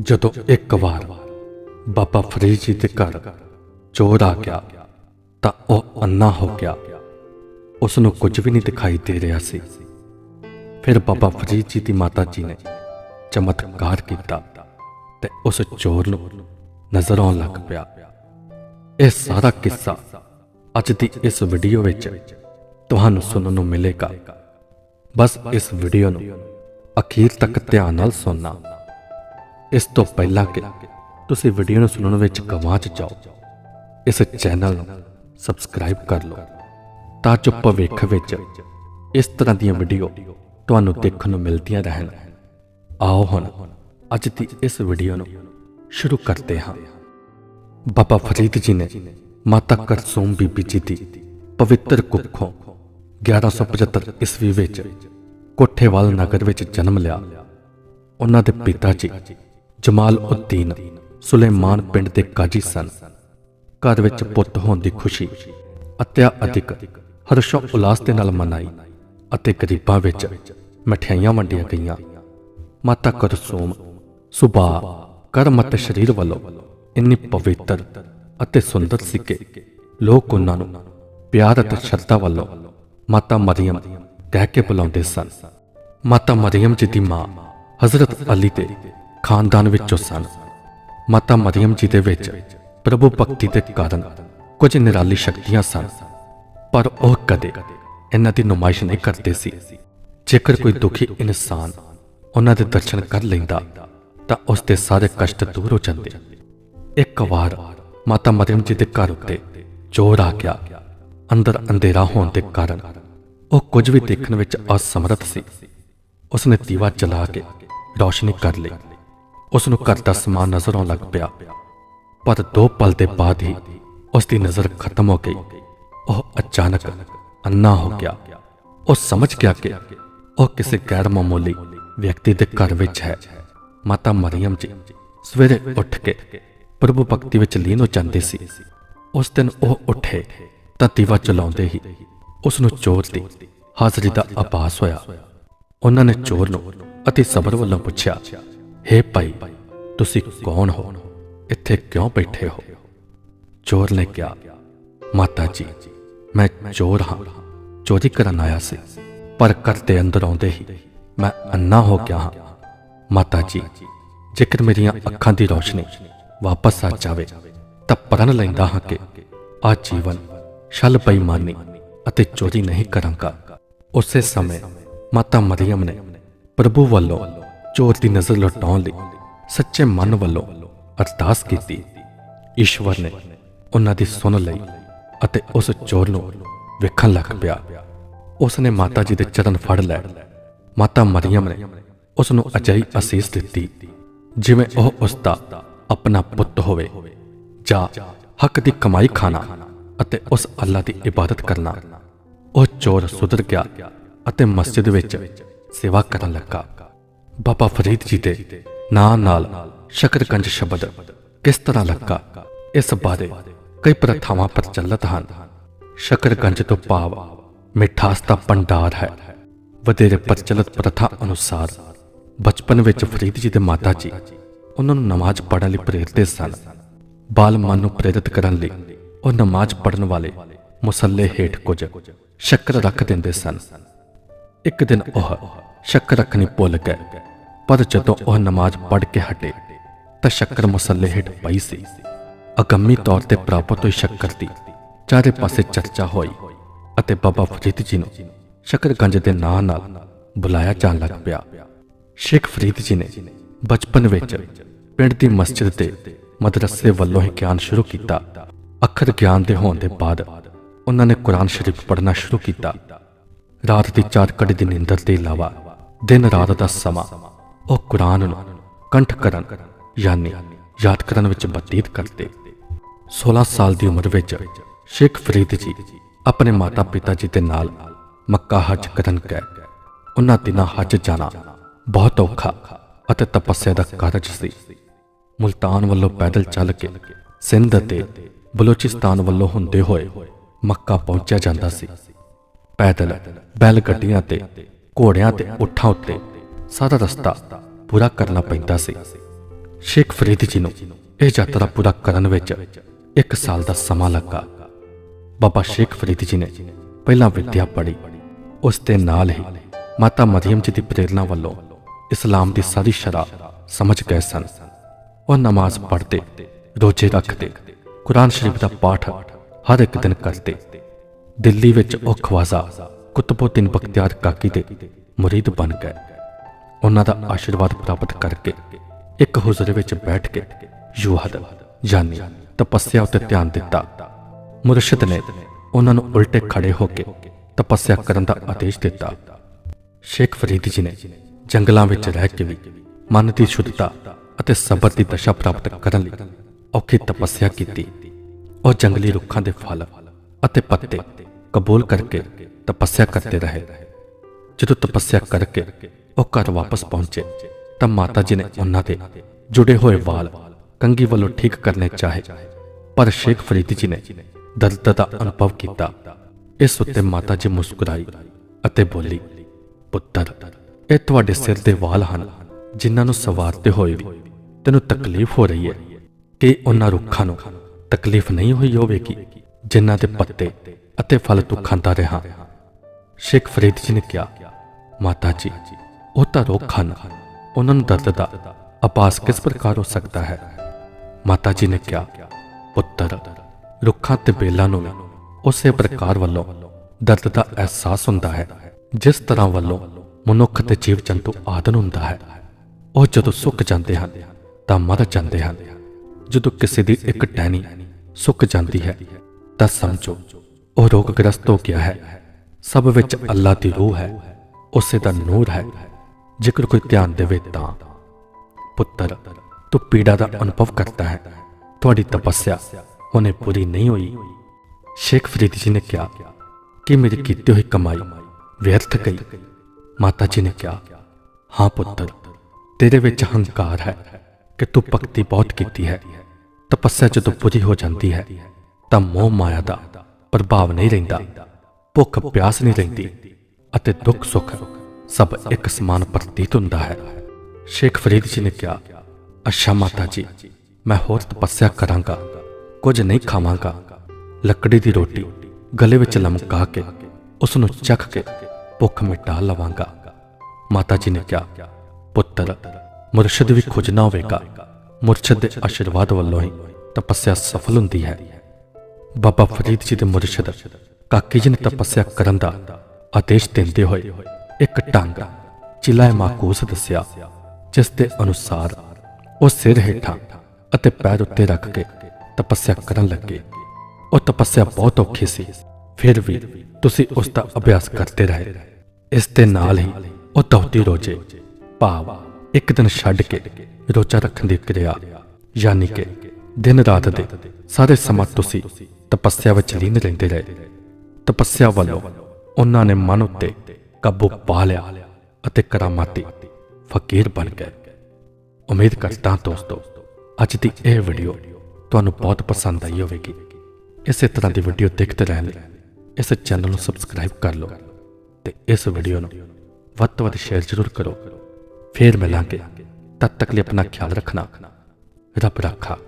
ਜਦੋਂ ਇੱਕ ਵਾਰ ਬਾਬਾ ਫਰੀਦ ਜੀ ਦੇ ਘਰ ਚੋਰ ਆ ਗਿਆ, ਤਾਂ ਉਹ ਅੰਨਾ ਹੋ ਗਿਆ। ਉਸ ਨੂੰ ਕੁਝ ਵੀ ਨਹੀਂ ਦਿਖਾਈ ਦੇ ਰਿਹਾ ਸੀ। ਫਿਰ ਬਾਬਾ ਫਰੀਦ ਜੀ ਦੀ ਮਾਤਾ ਜੀ ਨੇ ਚਮਤਕਾਰ ਕੀਤਾ ਤੇ ਉਸ ਚੋਰ ਨੂੰ ਨਜ਼ਰ ਆਉਣ ਲੱਗ ਪਿਆ। ਇਹ ਸਾਰਾ ਕਿੱਸਾ ਅੱਜ ਦੀ ਇਸ ਵੀਡੀਓ ਵਿੱਚ ਤੁਹਾਨੂੰ ਸੁਣਨ ਨੂੰ ਮਿਲੇਗਾ। ਬਸ ਇਸ ਵੀਡੀਓ ਨੂੰ ਅਖੀਰ ਤੱਕ ਧਿਆਨ ਨਾਲ ਸੁਣਨਾ। ਇਸ ਤੋਂ ਪਹਿਲਾਂ ਕਿ ਤੁਸੀਂ ਵੀਡੀਓ ਨੂੰ ਸੁਣਨ ਵਿੱਚ ਗਵਾਚ ਜਾਓ। ਇਸ ਚੈਨਲ ਨੂੰ ਸਬਸਕ੍ਰਾਈਬ ਕਰ ਲਓ ਤਾਂ ਜੋ ਭਵਿੱਖ ਵਿੱਚ ਇਸ ਤਰ੍ਹਾਂ ਦੀਆਂ ਵੀਡੀਓ ਤੁਹਾਨੂੰ ਦੇਖਣ ਨੂੰ ਮਿਲਦੀਆਂ ਰਹਿਣ। ਆਓ ਹੁਣ ਅੱਜ ਦੀ ਇਸ ਵੀਡੀਓ ਨੂੰ ਸ਼ੁਰੂ ਕਰਦੇ ਹਾਂ। ਬਾਬਾ ਫਰੀਦ ਜੀ ਨੇ ਮਾਤਾ ਕਰਸੂਮ ਬੀਬੀ ਜੀ ਦੀ ਪਵਿੱਤਰ ਕੁੱਖੋਂ 1175 ਈਸਵੀ ਵਿੱਚ ਕੋਠੇਵਾਲ ਨਗਰ ਵਿੱਚ ਜਨਮ ਲਿਆ। ਉਹਨਾਂ ਦੇ ਪਿਤਾ ਜੀ ਜਮਾਲ ਉਦੀਨ ਸੁਲੇਮਾਨ ਪਿੰਡ ਦੇ ਕਾਜੀ ਸਨ। ਘਰ ਵਿੱਚ ਪੁੱਤ ਹੋਣ ਦੀ ਖੁਸ਼ੀ ਅਤਿਆ ਅਧਿਕ ਹਰਸ਼ੋ ਉਲਾਸ ਦੇ ਨਾਲ ਮਨਾਈ ਅਤੇ ਗਰੀਬਾਂ ਵਿੱਚ ਮਠਿਆਈਆਂ ਵੰਡੀਆਂ ਗਈਆਂ। ਮਾਤਾ ਕਰਸੂਮ ਸੁਭਾ ਕਰਮ ਅਤੇ ਸਰੀਰ ਵੱਲੋਂ ਇੰਨੀ ਪਵਿੱਤਰ ਅਤੇ ਸੁੰਦਰ ਸੀ ਕਿ ਲੋਕ ਉਹਨਾਂ ਨੂੰ ਪਿਆਰ ਅਤੇ ਸ਼ਰਧਾ ਵੱਲੋਂ ਮਾਤਾ ਮਰੀਮ ਕਹਿ ਕੇ ਬੁਲਾਉਂਦੇ ਸਨ। ਮਾਤਾ ਮਰੀਮ ਜੀ ਦੀ ਮਾਂ ਹਜ਼ਰਤ ਅਲੀ ਦੇ ਖਾਨਦਾਨ ਵਿੱਚੋਂ ਸਨ। ਮਾਤਾ ਮਰੀਮ ਜੀ ਦੇ ਵਿੱਚ ਪ੍ਰਭੂ ਭਗਤੀ ਦੇ ਕਾਰਨ ਕੁਝ ਨਿਰਾਲੀ ਸ਼ਕਤੀਆਂ ਸਨ, ਪਰ ਉਹ ਕਦੇ ਇਹਨਾਂ ਦੀ ਨੁਮਾਇਸ਼ ਨਹੀਂ ਕਰਦੇ ਸੀ। ਜੇਕਰ ਕੋਈ ਦੁਖੀ ਇਨਸਾਨ ਉਹਨਾਂ ਦੇ ਦਰਸ਼ਨ ਕਰ ਲੈਂਦਾ, ਤਾਂ ਉਸ ਦੇ ਸਾਰੇ ਕਸ਼ਟ ਦੂਰ ਹੋ ਜਾਂਦੇ। ਇੱਕ ਵਾਰ ਮਾਤਾ ਮਰੀਮ ਜੀ ਦੇ ਘਰ ਉੱਤੇ ਚੋਰ ਆ ਗਿਆ। ਅੰਦਰ ਅੰਧੇਰਾ ਹੋਣ ਦੇ ਕਾਰਨ ਉਹ ਕੁਝ ਵੀ ਦੇਖਣ ਵਿੱਚ ਅਸਮਰੱਥ ਸੀ। ਉਸਨੇ ਦੀਵਾ ਜਲਾ ਕੇ ਰੌਸ਼ਨੀ ਕਰ ਲਈ। ਉਸ ਨੂੰ ਘਰ ਦਾ ਸਮਾਨ ਨਜ਼ਰ ਆਉਣ ਲੱਗ ਪਿਆ। ਪਰ ਦੋ ਪਲ ਦੇ ਬਾਅਦ ਹੀ ਉਸ ਦੀ ਨਜ਼ਰ ਖਤਮ ਹੋ ਗਈ। ਉਹ ਅਚਾਨਕ ਅੰਨਾ ਹੋ ਗਿਆ। ਉਹ ਸਮਝ ਗਿਆ ਕਿ ਉਹ ਕਿਸੇ ਗੈਰ ਮਾਮੂਲੀ ਵਿਅਕਤੀ ਦੇ ਘਰ ਵਿੱਚ ਹੈ। ਮਾਤਾ ਮਰੀਮ ਜੀ ਸਵੇਰੇ ਉੱਠ ਕੇ ਪ੍ਰਭੂ ਭਗਤੀ ਵਿੱਚ ਲੀਨ ਹੋ ਜਾਂਦੇ ਸੀ। ਉਸ ਦਿਨ ਉਹ ਉੱਠੇ ਤਾਂ ਦੀਵਾ ਚਲਾਉਂਦੇ ਹੀ ਉਸ ਨੂੰ ਚੋਰ ਦੀ ਹਾਜ਼ਰੀ ਦਾ ਆਭਾਸ ਹੋਇਆ। ਉਹਨਾਂ ਨੇ ਚੋਰ ਨੂੰ ਅਤੇ ਸਬਰ ਵੱਲੋਂ ਪੁੱਛਿਆ, ਹੇ ਭਾਈ, ਤੁਸੀਂ ਕੌਣ ਹੋ? ਇੱਥੇ ਕਿਉਂ ਬੈਠੇ ਹੋ? ਚੋਰ ਨੇ ਕਿਹਾ, ਮਾਤਾ ਜੀ, ਮੈਂ ਚੋਰ ਹਾਂ। ਚੋਰੀ ਕਰਨ ਆਇਆ ਸੀ, ਪਰ ਘਰ ਦੇ ਅੰਦਰ ਆਉਂਦੇ ਹੀ ਮੈਂ ਅੰਨਾ ਹੋ ਗਿਆ ਹਾਂ। ਮਾਤਾ ਜੀ, ਜੇਕਰ ਮੇਰੀਆਂ ਅੱਖਾਂ ਦੀ ਰੋਸ਼ਨੀ ਵਾਪਸ ਆ ਜਾਵੇ, ਤਾਂ ਪਰਨ ਲੈਂਦਾ ਹਾਂ ਕਿ ਆ ਜੀਵਨ ਛਲ ਬੇਈਮਾਨੀ ਅਤੇ ਚੋਰੀ ਨਹੀਂ ਕਰਾਂਗਾ। ਉਸੇ ਸਮੇਂ ਮਾਤਾ ਮਰੀਮ ਨੇ ਪ੍ਰਭੂ ਵੱਲੋਂ ਚੋਰ ਦੀ ਨਜ਼ਰ ਲਟਾਉਣ ਲਈ ਸੱਚੇ ਮਨ ਵੱਲੋਂ ਅਰਦਾਸ ਕੀਤੀ। ਈਸ਼ਵਰ ਨੇ ਉਹਨਾਂ ਦੀ ਸੁਣ ਲਈ ਅਤੇ ਉਸ ਚੋਰ ਨੂੰ ਵੇਖਣ ਲੱਗ ਪਿਆ। ਉਸ ਨੇ ਮਾਤਾ ਜੀ ਦੇ ਚਰਨ ਫੜ ਲਏ। ਮਾਤਾ ਮਰੀਮ ਨੇ ਉਸ ਨੂੰ ਅਜਿਹੀ ਅਸੀਸ ਦਿੱਤੀ, ਜਿਵੇਂ ਉਹ ਉਸ ਦਾ ਆਪਣਾ ਪੁੱਤ ਹੋਵੇ, ਜਾਂ ਹੱਕ ਦੀ ਕਮਾਈ ਖਾਣਾ ਅਤੇ ਉਸ ਅੱਲਾ ਦੀ ਇਬਾਦਤ ਕਰਨਾ। ਉਹ ਚੋਰ ਸੁਧਰ ਗਿਆ ਅਤੇ ਮਸਜਿਦ ਵਿੱਚ ਸੇਵਾ ਕਰਨ ਲੱਗਾ। ਬਾਬਾ ਫਰੀਦ ਜੀ ਦੇ ਨਾਂ ਨਾਲ ਸ਼ਕਰਗੰਜ ਸ਼ਬਦ ਕਿਸ ਤਰ੍ਹਾਂ ਲੱਗਾ? ਇਸ ਬਾਰੇ ਕਈ ਪ੍ਰਥਾਵਾਂ ਪ੍ਰਚਲਿਤ ਹਨ। ਸ਼ਕਰਗੰਜ ਤੋਂ ਭਾਵ ਮਿਠਾਸ ਦਾ ਭੰਡਾਰ ਹੈ। ਵਧੇਰੇ ਪ੍ਰਚਲਿਤ ਪ੍ਰਥਾ ਅਨੁਸਾਰ ਬਚਪਨ ਵਿੱਚ ਫਰੀਦ ਜੀ ਦੇ ਮਾਤਾ ਜੀ ਉਹਨਾਂ ਨੂੰ ਨਮਾਜ਼ ਪੜ੍ਹਨ ਲਈ ਪ੍ਰੇਰਿਤ ਸਨ। ਬਾਲ ਮਨ ਨੂੰ ਪ੍ਰੇਰਿਤ ਕਰਨ ਲਈ ਉਹ ਨਮਾਜ਼ ਪੜ੍ਹਨ ਵਾਲੇ ਮੁਸੱਲੇ ਹੇਠ ਕੁਝ ਸ਼ੱਕਰ ਰੱਖ ਦਿੰਦੇ ਸਨ। ਇੱਕ ਦਿਨ ਉਹ ਸ਼ੱਕਰ ਰੱਖਣੀ ਭੁੱਲ ਗਏ। ਪਰ ਜਦੋਂ ਉਹ ਨਮਾਜ਼ ਪੜ੍ਹ ਕੇ ਹਟੇ, ਤਾਂ ਸ਼ੱਕਰ ਮਸੱਲੇ ਹੇਠ ਪਈ ਸੀ। ਅਗੰਮੀ ਤੌਰ ਤੇ ਪ੍ਰਾਪਤ ਹੋਈ ਸ਼ੱਕਰ ਦੀ, ਚਾਰੇ ਪਾਸੇ ਚਰਚਾ ਹੋਈ ਅਤੇ ਬਾਬਾ ਫਰੀਦ ਜੀ ਨੂੰ ਸ਼ੱਕਰਗੰਜ ਦੇ ਨਾਂ ਨਾਲ ਬੁਲਾਇਆ ਜਾਣ ਲੱਗ ਪਿਆ। ਸ਼ੇਖ ਫਰੀਦ ਜੀ ਨੇ ਬਚਪਨ ਵਿੱਚ ਪਿੰਡ ਦੀ ਮਸਜਿਦ ਤੇ ਮਦਰਸੇ ਵੱਲੋਂ ਹੀ ਗਿਆਨ ਸ਼ੁਰੂ ਕੀਤਾ। ਅੱਖਰ ਗਿਆਨ ਦੇ ਹੋਣ ਦੇ ਬਾਅਦ ਉਹਨਾਂ ਨੇ ਕੁਰਾਨ ਸ਼ਰੀਫ ਪੜ੍ਹਨਾ ਸ਼ੁਰੂ ਕੀਤਾ। ਰਾਤ ਦੀ ਚਾਰ ਘੜੀ ਦੀ ਨਿੰਦਰ ਦੇ ਇਲਾਵਾ ਦਿਨ ਰਾਤ ਦਾ ਸਮਾਂ। ਉਹ ਕੁਰਾਨ ਨੂੰ ਕੰਠ ਕਰਨ, ਯਾਨੀ ਯਾਦ ਕਰਨ ਵਿੱਚ ਬਤੀਤ ਕਰਦੇ। 16 ਸਾਲ ਦੀ ਉਮਰ ਵਿੱਚ ਸ਼ੇਖ ਫਰੀਦ ਜੀ ਆਪਣੇ ਮਾਤਾ-ਪਿਤਾ ਜੀ ਦੇ ਨਾਲ ਮੱਕਾ ਹਜ ਕਰਨ ਗਏ। ਉਹਨਾਂ ਦਿਨਾਂ ਹਜ ਜਾਣਾ ਬਹੁਤ ਔਖਾ ਅਤੇ ਤਪੱਸਿਆ ਦਾ ਕਾਰਜ ਸੀ। ਮੁਲਤਾਨ ਵੱਲੋਂ ਪੈਦਲ ਚੱਲ ਕੇ ਸਿੰਧ ਅਤੇ ਬਲੋਚਿਸਤਾਨ ਵੱਲੋਂ ਹੁੰਦੇ ਹੋਏ ਮੱਕਾ ਪਹੁੰਚਿਆ ਜਾਂਦਾ ਸੀ। ਪੈਦਲ ਬੈਲ ਗੱਡੀਆਂ ਤੇ ਘੋੜਿਆਂ ਤੇ ਉਠਾਂ ਉੱਤੇ ਸਾਰਾ ਰਸਤਾ ਪੂਰਾ ਕਰਨਾ ਪੈਂਦਾ ਸੀ। ਸ਼ੇਖ ਫਰੀਦ ਜੀ ਨੂੰ ਇਹ ਯਾਤਰਾ ਪੂਰਾ ਕਰਨ ਵਿੱਚ ਇੱਕ ਸਾਲ ਦਾ ਸਮਾਂ ਲੱਗਾ। ਬਾਬਾ ਸ਼ੇਖ ਫਰੀਦ ਜੀ ਨੇ ਪਹਿਲਾਂ ਵਿਦਿਆ ਪੜ੍ਹੀ, ਉਸ ਦੇ ਨਾਲ ਹੀ ਮਾਤਾ ਮਰੀਮ ਜੀ ਦੀ ਪ੍ਰੇਰਣਾ ਵੱਲੋਂ ਇਸਲਾਮ ਦੀ ਸਾਰੀ ਸ਼ਰਾ ਸਮਝ ਗਏ ਸਨ। ਉਹ ਨਮਾਜ਼ ਪੜ੍ਹਦੇ, ਰੋਜ਼ੇ ਰੱਖਦੇ, ਕੁਰਾਨ ਸ਼ਰੀਫ ਦਾ ਪਾਠ ਹਰ ਇੱਕ ਦਿਨ ਕਰਦੇ ਦਿੱਲੀ ਵਿੱਚ ਉਹ ਖਵਾਜ਼ਾ ਕੁਤਬੁੱਦੀਨ ਬਖਤਿਆਰ ਕਾਕੀ ਦੇ ਮੁਰੀਦ ਬਣ ਗਏ। ਉਹਨਾਂ ਦਾ ਆਸ਼ੀਰਵਾਦ ਪ੍ਰਾਪਤ ਕਰਕੇ ਇੱਕ ਹੁਜ਼ਰੇ ਵਿੱਚ ਬੈਠ ਕੇ ਯੂਹਦ ਯਾਨੀ ਤਪੱਸਿਆ ਉੱਤੇ ਧਿਆਨ ਦਿੱਤਾ। ਮੁਰਸ਼ਿਦ ਨੇ ਉਹਨਾਂ ਨੂੰ ਉਲਟੇ ਖੜੇ ਹੋ ਕੇ ਤਪੱਸਿਆ ਕਰਨ ਦਾ ਆਦੇਸ਼ ਦਿੱਤਾ। ਸ਼ੇਖ ਫਰੀਦ ਜੀ ਨੇ ਜੰਗਲਾਂ ਵਿੱਚ ਰਹਿ ਕੇ ਵੀ ਮਨ ਦੀ ਸ਼ੁੱਧਤਾ ਅਤੇ ਸਬਰ ਦੀ ਦਸ਼ਾ ਪ੍ਰਾਪਤ ਕਰਨ ਲਈ ਔਖੀ ਤਪੱਸਿਆ ਕੀਤੀ। ਉਹ ਜੰਗਲੀ ਰੁੱਖਾਂ ਦੇ ਫਲ ਅਤੇ ਪੱਤੇ ਕਬੂਲ ਕਰਕੇ ਤਪੱਸਿਆ ਕਰਦੇ ਰਹੇ। ਜਦੋਂ ਤਪੱਸਿਆ ਕਰਕੇ ਉਹ ਘਰ ਵਾਪਸ ਪਹੁੰਚੇ, ਤਾਂ ਮਾਤਾ ਜੀ ਨੇ ਉਹਨਾਂ ਦੇ ਜੁੜੇ ਹੋਏ ਵਾਲ ਕੰਗੀ ਵੱਲੋਂ ਠੀਕ ਕਰਨੇ ਚਾਹੇ। ਪਰ ਸ਼ੇਖ ਫਰੀਦ ਜੀ ਨੇ ਦਰਦ ਦਾ ਅਨੁਭਵ ਕੀਤਾ। ਇਸ ਉੱਤੇ ਮਾਤਾ ਜੀ ਮੁਸਕਰਾਈ ਅਤੇ ਬੋਲੀ, ਪੁੱਤਰ, ਇਹ ਤੁਹਾਡੇ ਸਿਰ ਦੇ ਵਾਲ ਹਨ, ਜਿਨ੍ਹਾਂ ਨੂੰ ਸਵਾਰਦੇ ਹੋਏ ਵੀ ਤੈਨੂੰ ਤਕਲੀਫ ਹੋ ਰਹੀ ਹੈ। ਕਿ ਉਹਨਾਂ ਰੁੱਖਾਂ ਨੂੰ ਤਕਲੀਫ ਨਹੀਂ ਹੋਈ ਹੋਵੇਗੀ? ਜਿਨ੍ਹਾਂ ਦੇ ਪੱਤੇ ਅਤੇ ਫਲ ਤੂੰ ਖਾਂਦਾ ਰਿਹਾ। ਸ਼ੇਖ ਫਰੀਦ ਜੀ ਨੇ ਕਿਹਾ, ਮਾਤਾ ਜੀ, ਉਹ ਤਾਂ ਰੁੱਖ ਹਨ। ਉਹਨਾਂ ਨੂੰ ਦਰਦ ਦਾ ਆਭਾਸ ਕਿਸ ਪ੍ਰਕਾਰ ਹੋ ਸਕਦਾ ਹੈ? ਮਾਤਾ ਜੀ ਨੇ ਕਿਹਾ, ਪੁੱਤਰ, ਰੁੱਖਾਂ ਤੇ ਬੇਲਾਂ ਨੂੰ ਉਸੇ ਪ੍ਰਕਾਰ ਵੱਲੋਂ ਦਰਦ ਦਾ ਅਹਿਸਾਸ ਹੁੰਦਾ ਹੈ, ਜਿਸ ਤਰ੍ਹਾਂ ਵੱਲੋਂ ਮਨੁੱਖ ਤੇ ਜੀਵ ਜੰਤੂ ਆਦਨ ਹੁੰਦਾ ਹੈ। ਉਹ ਜਦੋਂ ਸੁੱਕ ਜਾਂਦੇ ਹਨ, ਤਾਂ ਮਰ ਜਾਂਦੇ ਹਨ। ਜਦੋਂ ਕਿਸੇ ਦੀ ਇੱਕ ਟਹਿਣੀ ਸੁੱਕ ਜਾਂਦੀ ਹੈ ਤਾਂ ਸਮਝੋ, ਉਹ ਰੋਗਗ੍ਰਸਤ ਹੋ ਗਿਆ ਹੈ। ਸਭ ਵਿੱਚ ਅੱਲਾ ਦੀ ਰੂਹ ਹੈ, ਉਸੇ ਦਾ ਨੂਰ ਹੈ। ਜੇਕਰ ਕੋਈ ਧਿਆਨ ਦੇਵੇ ਤਾਂ। ਪੁੱਤਰ, ਤੂੰ ਪੀੜਾ ਦਾ ਅਨੁਭਵ ਕਰਦਾ ਹੈ। ਤੁਹਾਡੀ ਤਪੱਸਿਆ ਉਹਨੇ ਪੂਰੀ ਨਹੀਂ ਹੋਈ। ਸ਼ੇਖ ਫਰੀਦ ਜੀ ਨੇ ਕਿਹਾ ਕਿ ਮੇਰੀ ਕੀਤੀ ਹੋਈ ਕਮਾਈ ਵਿਅਰਥ ਗਈ। ਮਾਤਾ ਜੀ ਨੇ ਕਿਹਾ, ਹਾਂ ਪੁੱਤਰ, ਤੇਰੇ ਵਿੱਚ ਹੰਕਾਰ ਹੈ ਕਿ ਤੂੰ ਭਗਤੀ ਬਹੁਤ ਕੀਤੀ ਹੈ। ਤਪੱਸਿਆ ਜਦੋਂ ਪੂਰੀ ਹੋ ਜਾਂਦੀ ਹੈ ਤਾਂ ਮੋਹ ਮਾਇਆ ਦਾ ਪ੍ਰਭਾਵ ਨਹੀਂ ਰਹਿੰਦਾ, ਭੁੱਖ ਪਿਆਸ ਨਹੀਂ ਰਹਿੰਦੀ ਅਤੇ ਦੁੱਖ ਸੁੱਖ ਸਭ ਇੱਕ ਸਮਾਨ ਪ੍ਰਤੀਤ ਹੁੰਦਾ ਹੈ। ਸ਼ੇਖ ਫਰੀਦ ਜੀ ਨੇ ਕਿਹਾ, ਅੱਛਾ ਮਾਤਾ ਜੀ, ਮੈਂ ਹੋਰ ਤਪੱਸਿਆ ਕਰਾਂਗਾ, ਕੁਝ ਨਹੀਂ ਖਾਵਾਂਗਾ। ਲੱਕੜੀ ਦੀ ਰੋਟੀ ਗਲੇ ਵਿੱਚ ਲਮਕਾ ਕੇ ਉਸ ਨੂੰ ਚੱਖ ਕੇ ਭੁੱਖ ਮਿਟਾ ਲਵਾਂਗਾ। ਮਾਤਾ ਜੀ ਨੇ ਕਿਹਾ, ਪੁੱਤਰ, ਮੁਰਸ਼ਿਦ ਵੀ ਖੁਜ ਨਾ ਹੋਵੇਗਾ। ਮੁਰਸ਼ਿਦ ਦੇ ਆਸ਼ੀਰਵਾਦ ਵੱਲੋਂ ਹੀ ਤਪੱਸਿਆ ਸਫਲ ਹੁੰਦੀ ਹੈ। ਬਾਬਾ ਫਰੀਦ ਜੀ ਦੇ ਮੁਰਸ਼ਿਦ, ਕਾਕੀ ਜੀ ਨੇ ਤਪੱਸਿਆ ਕਰਨ ਦਾ ਆਦੇਸ਼ ਦਿੰਦੇ ਹੋਏ ਇੱਕ ਢੰਗ ਚਿਲਾਏ ਮਾਕੂਸ ਦੱਸਿਆ, ਜਿਸ ਦੇ ਅਨੁਸਾਰ ਉਹ ਸਿਰ ਹੇਠਾਂ ਅਤੇ ਪੈਰ ਉੱਤੇ ਰੱਖ ਕੇ ਤਪੱਸਿਆ ਕਰਨ ਲੱਗੇ। ਉਹ ਤਪੱਸਿਆ ਬਹੁਤ ਔਖੀ ਸੀ, ਫਿਰ ਵੀ ਤੁਸੀਂ ਉਸ ਦਾ ਅਭਿਆਸ ਕਰਦੇ ਰਹੇ। ਇਸ ਦੇ ਨਾਲ ਹੀ ਉਹ ਦੌਤੀ ਰੋਜੇ ਭਾਵ ਇੱਕ ਦਿਨ ਛੱਡ ਕੇ ਰੋਜ਼ਾ ਰੱਖਣ ਦੀ ਕਿਰਿਆ, ਯਾਨੀ ਕਿ ਦਿਨ ਰਾਤ ਦੇ ਸਾਰੇ ਸਮਾਂ ਤੁਸੀਂ ਤਪੱਸਿਆ ਵਿੱਚ ਲੀਨ ਰਹਿੰਦੇ ਰਹੇ। ਤਪੱਸਿਆ ਵੱਲੋਂ ਉਹਨਾਂ ਨੇ ਮਨ ਉੱਤੇ ਕਾਬੂ ਪਾ ਲਿਆ ਅਤੇ ਕਰਾਮਾਤੀ ਫਕੀਰ ਬਣ ਗਏ। ਉਮੀਦ ਕਰਦਾ ਦੋਸਤੋ, ਅੱਜ ਦੀ ਇਹ ਵੀਡੀਓ ਤੁਹਾਨੂੰ ਬਹੁਤ ਪਸੰਦ ਆਈ ਹੋਵੇਗੀ। ਇਸੇ ਤਰ੍ਹਾਂ ਦੀ ਵੀਡੀਓ ਦੇਖਦੇ ਰਹਿਣ ਲਈ ਇਸ ਚੈਨਲ ਨੂੰ ਸਬਸਕ੍ਰਾਈਬ ਕਰ ਲਓ ਤੇ ਇਸ ਵੀਡੀਓ ਨੂੰ ਵੱਧ ਤੋਂ ਵੱਧ ਸ਼ੇਅਰ ਜ਼ਰੂਰ ਕਰੋ। ਫੇਰ ਮਿਲਾਂਗੇ। ਤਦ ਤੱਕ ਲਈ ਆਪਣਾ ਖਿਆਲ ਰੱਖਣਾ, ਰੱਬ ਰੱਖਾ।